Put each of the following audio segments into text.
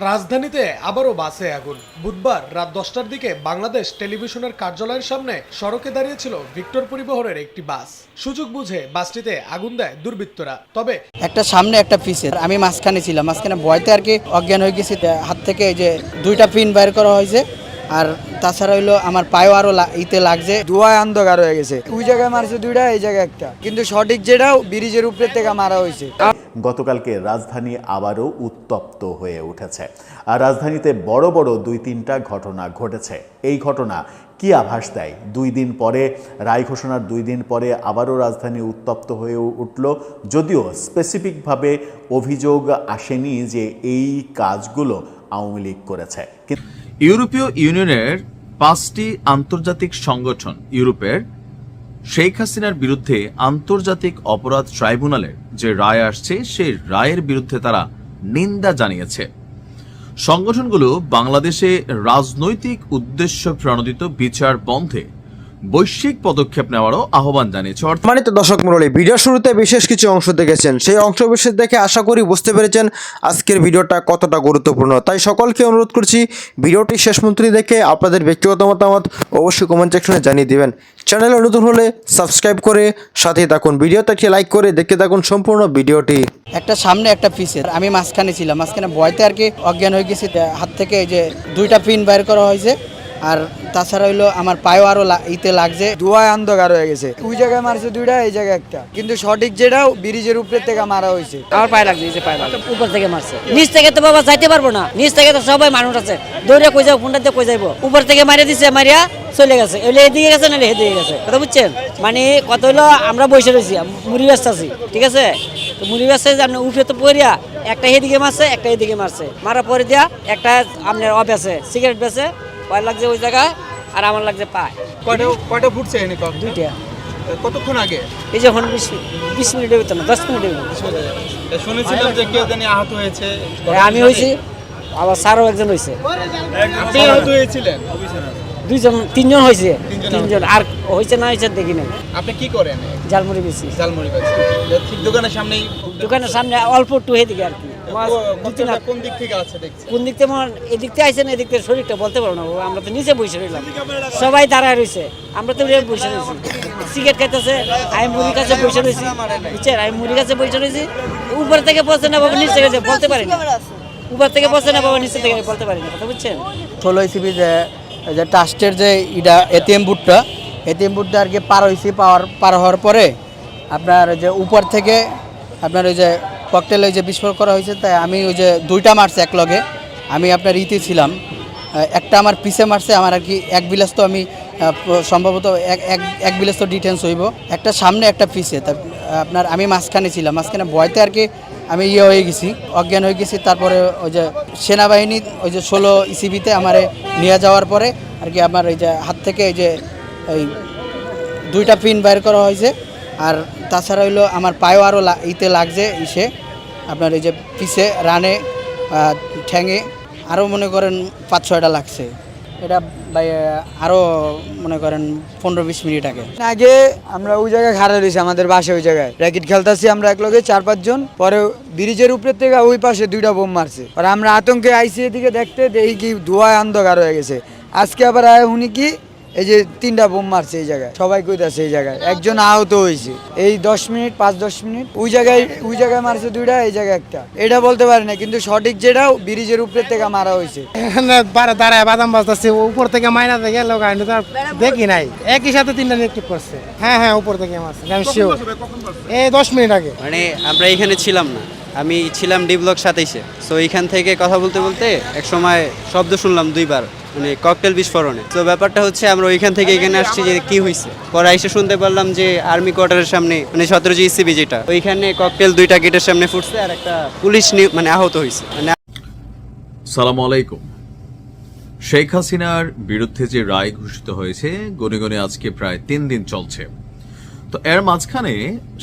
রাজধানীতে আবারও বাসে আগুন। বুধবার রাত দশটার দিকে বাংলাদেশ টেলিভিশনের কার্যালয়ের সামনে সড়কে দাঁড়িয়েছিল ভিক্টর পরিবহনের একটি বাস। সুযোগ বুঝে বাসটিতে আগুন দেয় দুর্বৃত্তরা। তবে একটা সামনে একটা পিসের আমি মাঝখানে ছিলাম মাঝখানে ভয়তে আর কি অজ্ঞান হয়ে গেছি। হাত থেকে এই যে দুইটা পিন বাইর করা হয়েছে। আর তাছাড়া হইল আমার পায়েও আরও লা- ইতে লাগছে। ধোঁয়ায় অন্ধকার হয়ে গেছে। ওই জায়গায় মারছে দুইটা এই জায়গায় একটা। কিন্তু সঠিক যেটা ব্রিজের উপরে থেকে মারা হয়েছে। গতকালকে রাজধানী আবারও উত্তপ্ত হয়ে উঠেছে। আর রাজধানীতে বড় বড় দুই তিনটা ঘটনা ঘটেছে। এই ঘটনা কি আভাস দেয়? দুই দিন পরে, রায় ঘোষণার দুই দিন পরে আবারও রাজধানী উত্তপ্ত হয়ে উঠল। যদিও স্পেসিফিকভাবে অভিযোগ আসেনি যে এই কাজগুলো আওয়ামী লীগ করেছে। ইউরোপীয় ইউনিয়নের পাঁচটি আন্তর্জাতিক সংগঠন ইউরোপের শেখ হাসিনার বিরুদ্ধে আন্তর্জাতিক অপরাধ ট্রাইব্যুনালের যে রায় আসছে, সেই রায়ের বিরুদ্ধে তারা নিন্দা জানিয়েছে। সংগঠনগুলো বাংলাদেশে রাজনৈতিক উদ্দেশ্য প্রণোদিত বিচার বন্ধে বৈশ্বিক পদক্ষেপ নেওয়ারও আহ্বান জানিয়েছে। অর্থাৎ সম্মানিত দর্শক মণ্ডলী ভিডিও শুরুতে বিশেষ কিছু অংশ দেখেছেন। সেই অংশ বিশেষ দেখে আশা করি বুঝতে পেরেছেন আজকের ভিডিওটা কতটা গুরুত্বপূর্ণ। তাই সকলকে অনুরোধ করছি ভিডিওটি শেষ মন্ত্রী দেখে আপনাদের ব্যক্তিগত মতামত অবশ্যই কমেন্ট সেকশনে জানিয়ে দিবেন। চ্যানেলে নতুন হলে সাবস্ক্রাইব করে সাথে থাকুন। ভিডিওতে একটি লাইক করে দেখতে থাকুন সম্পূর্ণ ভিডিওটি। একটা সামনে একটা পিসের আমি মাঝখানে ছিলাম। মাঝখানে ভয়তে আর কি অজ্ঞান হয়ে গেছি। তা হাত থেকে এই যে দুইটা পিন বাইর করা হয়েছে। আর তাছাড়া হইল আমার পায়েও আরও ইতে লাগছে। ধোঁয়ায় অন্ধকার হয়ে গেছে। ওই জায়গায় মারছে দুইটা এই জায়গায় একটা। কিন্তু সঠিক যেটা ব্রিজের উপরে থেকে মারা হয়েছে। আমার পায়ে লাগছে এই যে পায়ে লাগছে। উপর থেকে মারছে। নিচ থেকে তো বাবা যাইতে পারব না। নিচ থেকে তো সবাই মানুষ আছে। দৌড়ে কই যাব ফোনটা দিয়ে কই যাব উপর থেকে মারিয়ে দিছে মারিয়া চলে গেছে। এলে এদিকে গেছে না এদিকে গেছে। কথা বুঝছেন? মানে কত হলো আমরা বসে রয়েছি মুড়ি ব্যস্ত আছি। ঠিক আছে? তো ব্যস্ত আছে আপনি উপরে তো পড়িয়া একটা এদিকে মারছে একটা এদিকে মারছে। মারা পরে দিয়া একটা আপনার অফ আছে সিগারেট বেছে পায়ে লাগছে ওই জায়গায় আর আমার লাগছে পায়। কয়টা কয়টা ফুটছে দুইটা। কতক্ষণ আগে? এই যখন বিশ বিশ মিনিটের ভিতর না দশ মিনিটের ভিতর। শুনেছিলাম যে কেউ জানি আহত হয়েছে। আমি হয়েছি। আবার স্যারও একজন হয়েছে। আপনি আহত হয়েছিলেন? দুইজন তিনজন হয়েছে। তিনজন। আর হয়েছে না হয়েছে দেখি নাই। আপনি কি করেন? জালমুড়ি বেশি ঝালমুড়ি? ঠিক দোকানের সামনেই দোকানের সামনে অল্প একটু এদিকে আর কি। কোন দিক থেকে আছে দেখছি। কোন দিক থেকে আমার এদিক থেকে আইসে না এদিক থেকে শরীরটা বলতে পারব না আমরা তো নিচে বসে রইলাম। সবাই দাঁড়ায় রয়েছে। আমরা তো বসে রয়েছি। সিগারেট খাইতেছে আমি মুড়ির কাছে বসে রয়েছি। বুঝছেন? আমি মুড়ির কাছে বসে রয়েছি। উপর থেকে বসে না বাবা নিচে গেছে বলতে পারি না উপর থেকে বসে না বাবা নিচে থেকে বলতে পারি না কথা বুঝছেন? ষোলো ইসিবি যে ট্রাস্টের যে ইটা এটিএম বুটটা এটিএম বুটটা আর কি পার হয়েছি পাওয়ার, পার হওয়ার পরে আপনার যে উপর থেকে আপনার ওই যে ককটেল ওই যে বিস্ফোরণ করা হয়েছে তাই আমি ওই যে দুইটা মারছে এক লগে আমি আপনার ইতি ছিলাম। একটা আমার পিছে মারছে, আমার আর কি এক বিলাস তো আমি সম্ভবত এক এক এক বিলাস তো ডিটেন্স হইব। একটা সামনে, একটা পিছে। তা, আপনার আমি মাঝখানে ছিলাম, মাঝখানে ভয়তে আর কি আমি ইয়ে হয়ে গেছি, অজ্ঞান হয়ে গেছি। তারপরে ওই যে সেনাবাহিনী, ওই যে ষোলো ইসিবিতে আমারে নিয়ে যাওয়ার পরে আর কি আমার ওই যে হাত থেকে এই যে এই দুইটা পিন বাইর করা হয়েছে। আর তাছাড়া হইল আমার পায়েও আরও ইতে লাগছে ইসে। আপনার এই যে পিছে, রানে ঠ্যাঙে। আরও মনে করেন পাঁচ ছয়টা লাগছে। এটা ভাই আরও মনে করেন পনেরো বিশ মিনিট আগে। আগে আমরা ওই জায়গায় খাড়া রয়েছি আমাদের বাসে ওই জায়গায়। র্যাকেট খেলতেছি আমরা এক লগে চার পাঁচজন, পরে ব্রিজের উপরে থেকে ওই পাশে দুইটা বোম মারছে। আর আমরা আতঙ্কে আইসি এদিকে দেখতে দেখি কি ধোয়া অন্ধকার হয়ে গেছে। আজকে আবার আয়, উনি কি এই যে তিনটা বোম মারছে এই জায়গায় সবাই কইতাছে এই জায়গায় একজন আহত হয়েছে এই দশ মিনিট পাঁচ দশ মিনিট ওই জায়গায় ওই জায়গায় মারছে দুইটা এই জায়গায় একটা। এটা বলতে পারি না কিন্তু সঠিক যেটা ব্রিজের উপরে থেকে মারা হয়েছে বারে দাঁড়ায় বাদাম বাজতেছে উপর থেকে মাইনা থেকে লোক দেখি নাই। একই সাথে তিনটা নেট্রিক করছে। হ্যাঁ হ্যাঁ উপর থেকে মারছে আমি শিওর এই দশ মিনিট আগে। মানে আমরা এখানে ছিলাম না আমি ছিলাম ডি ব্লক সাতাইশে। সো এইখান থেকে কথা বলতে বলতে এক সময় শব্দ শুনলাম দুইবার। মানে ককটেল বিস্ফোরণে। তো ব্যাপারটা হচ্ছে আমরা ওইখান থেকে এখানে আসছি যে কি হয়েছে পরে এসে শুনতে পারলাম যে আর্মি কোয়ার্টারের সামনে মানে সতেরোজি ইসিবি যেটা, ওইখানে ককটেল দুইটা গেটের সামনে ফুটছে আর একটা পুলিশ মানে আহত হয়েছে মানে সালাম আলাইকুম। শেখ হাসিনার বিরুদ্ধে যে রায় ঘোষিত হয়েছে, গনে গনে আজকে প্রায় তিন দিন চলছে। তো এর মাঝখানে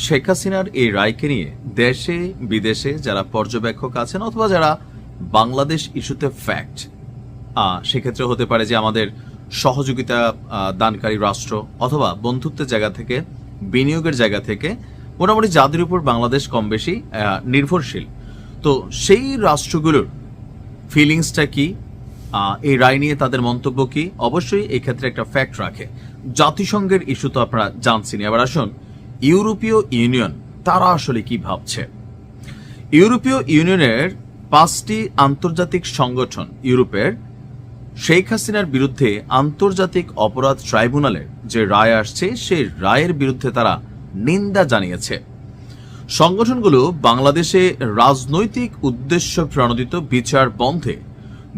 শেখ হাসিনার এই রায়কে নিয়ে দেশে, বিদেশে যারা পর্যবেক্ষক আছেন অথবা যারা বাংলাদেশ ইস্যুতে ফ্যাক্ট সেক্ষেত্রে হতে পারে যে আমাদের সহযোগিতা দানকারী রাষ্ট্র অথবা বন্ধুত্বের জায়গা থেকে, বিনিয়োগের জায়গা থেকে মোটামুটি যাদের উপর বাংলাদেশ কম বেশি নির্ভরশীল। তো সেই রাষ্ট্রগুলোর ফিলিংসটা কি? এই রায় নিয়ে তাদের মন্তব্য কি? অবশ্যই এই ক্ষেত্রে একটা ফ্যাক্ট রাখে। জাতিসংঘের ইস্যু তো আপনারা জানছেন এবার আসুন, ইউরোপীয় ইউনিয়ন তারা আসলে কি ভাবছে? ইউরোপীয় ইউনিয়নের পাঁচটি আন্তর্জাতিক সংগঠন ইউরোপের শেখ হাসিনার বিরুদ্ধে আন্তর্জাতিক অপরাধ ট্রাইব্যুনালের যে রায় আসছে, সেই রায়ের বিরুদ্ধে তারা নিন্দা জানিয়েছে। সংগঠনগুলো বাংলাদেশে রাজনৈতিক উদ্দেশ্য প্রণোদিত বিচার বন্ধে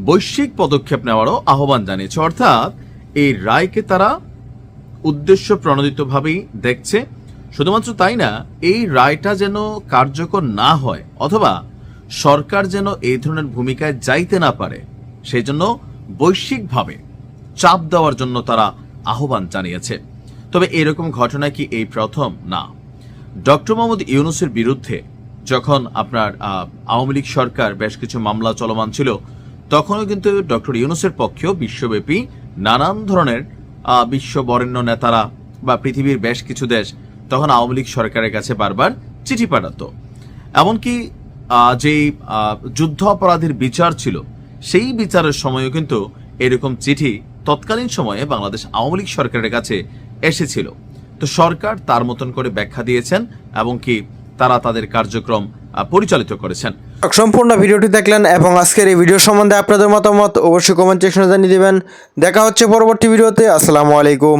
বৈশ্বিক পদক্ষেপ নেওয়ারও আহ্বান জানিয়েছে। অর্থাৎ, এই রায়কে তারা উদ্দেশ্য প্রণোদিতভাবেই দেখছে। শুধুমাত্র তাই না, এই রায়টা যেন কার্যকর না হয়, অথবা সরকার যেন এই ধরনের ভূমিকায় যাইতে না পারে, সেই জন্য বৈশ্বিকভাবে চাপ দেওয়ার জন্য তারা আহ্বান জানিয়েছে। তবে এরকম ঘটনা কি এই প্রথম? না। ডক্টর মোহাম্মদ ইউনুসের বিরুদ্ধে যখন আপনার আওয়ামী লীগ সরকার বেশ কিছু মামলা চলমান ছিল, তখনও কিন্তু ডক্টর ইউনুসের পক্ষেও বিশ্বব্যাপী নানান ধরনের বিশ্ব বরেণ্য নেতারা বা পৃথিবীর বেশ কিছু দেশ তখন আওয়ামী লীগ সরকারের কাছে বারবার চিঠি পাঠাতো। এমনকি যেই যুদ্ধ অপরাধীর বিচার ছিল সেই বিচারের সময়ও কিন্তু এরকম চিঠি তৎকালীন সময়ে বাংলাদেশ আওয়ামী লীগ সরকারের কাছে এসেছিল। তো সরকার তার মতন করে ব্যাখ্যা দিয়েছেন এবং কি তারা তাদের কার্যক্রম পরিচালিত করেছেন। সম্পূর্ণ ভিডিওটি দেখলেন এবং আজকের এই ভিডিও সম্বন্ধে আপনাদের মতামত অবশ্যই কমেন্ট সেকশনে জানিয়ে দিবেন। দেখা হচ্ছে পরবর্তী ভিডিওতে। আসসালামু আলাইকুম।